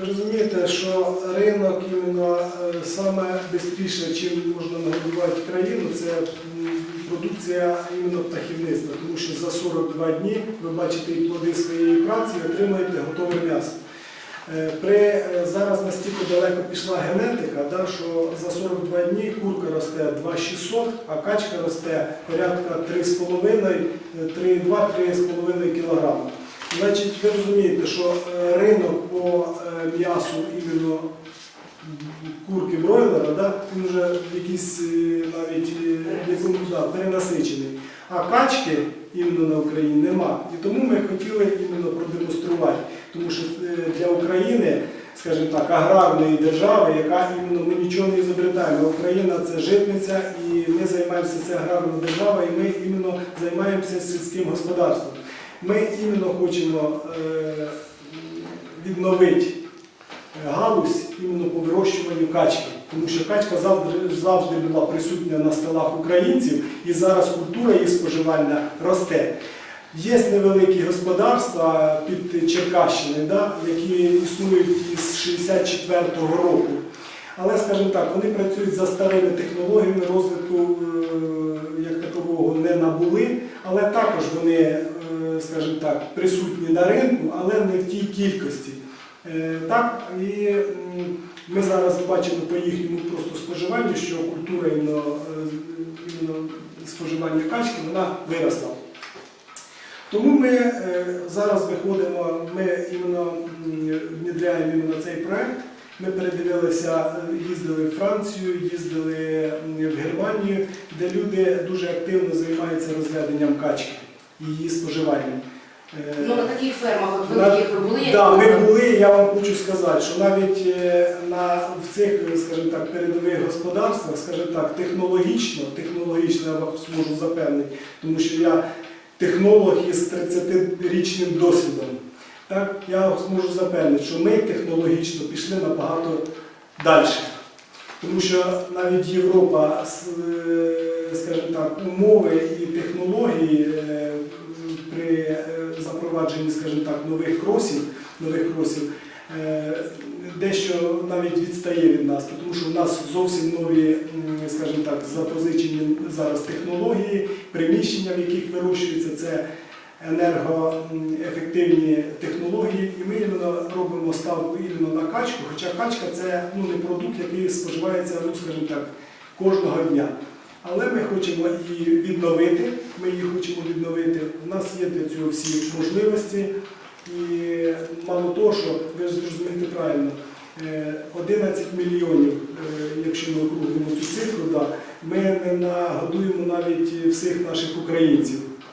Ви розумієте, що ринок іменно е, саме швидше, чим можна нагодувати країну, це продукція іменно птахівництва, тому що за 42 дні ви бачите і плоди своєї праці і отримуєте готове м'ясо. Е, При, е, зараз настільки далеко пішла генетика, да, що за 42 дні курка росте 2600, а качка росте порядка 3,5, е, 3,2-3,5 кг. Значить, ви розумієте, що ринок по е, іменно курки бройлера, да, він вже якийсь е, навіть е, да, перенасичений. А качки іменно на Україні нема. І тому ми хотіли іменно продемонструвати. Тому що е, для України, скажімо так, аграрної держави, яка іменно ми нічого не ізобретаємо. Україна це житниця, і ми займаємося це аграрна держава, і ми іменно займаємося сільським господарством. Ми іменно хочемо е, відновити галузь іменно по вирощуванню качки. Тому що качка завжди, була присутня на столах українців, і зараз культура її споживання росте. Є невеликі господарства під Черкащиною, да, які існують із 64-го року. Але, скажімо так, вони працюють за старими технологіями, розвитку е, як такового не набули, але також вони, е, скажімо так, присутні на ринку, але не в тій кількості. Е, Так, і ми зараз бачимо по їхньому просто споживанню, що культура е, споживання качки вона виросла. Тому ми е, зараз виходимо, ми іменно внедряємо іменно цей проект. Ми передивилися, їздили в Францію, їздили в Германію, де люди дуже активно займаються розведенням качки і її споживанням. Е, Ну, на таких фермах от на- великих ви були? Да, ми були, я вам хочу сказати, що навіть е, на, в цих, скажімо так, передових господарствах, скажімо так, технологічно, технологічно я вас можу запевнити, тому що я технолог із 30-річним досвідом. Так, я вас можу запевнити, що ми технологічно пішли набагато далі. Тому що навіть Європа, е, скажімо так, умови і технології е, при е, запровадженні, скажімо так, нових кросів, нових кросів дещо навіть відстає від нас, тому що в нас зовсім нові, скажімо так, запозичені зараз технології, приміщення, в яких вирощується це енергоефективні технології, і ми іменно робимо ставку іменно на качку, хоча качка це ну, не продукт, який споживається, ну, скажімо так, кожного дня. Але ми хочемо її відновити, ми її хочемо відновити. У нас є для цього всі можливості. І мало того, що ви ж зрозумієте правильно, е, 11 мільйонів, е, якщо ми округлимо цю цифру, ми не нагодуємо навіть всіх наших українців.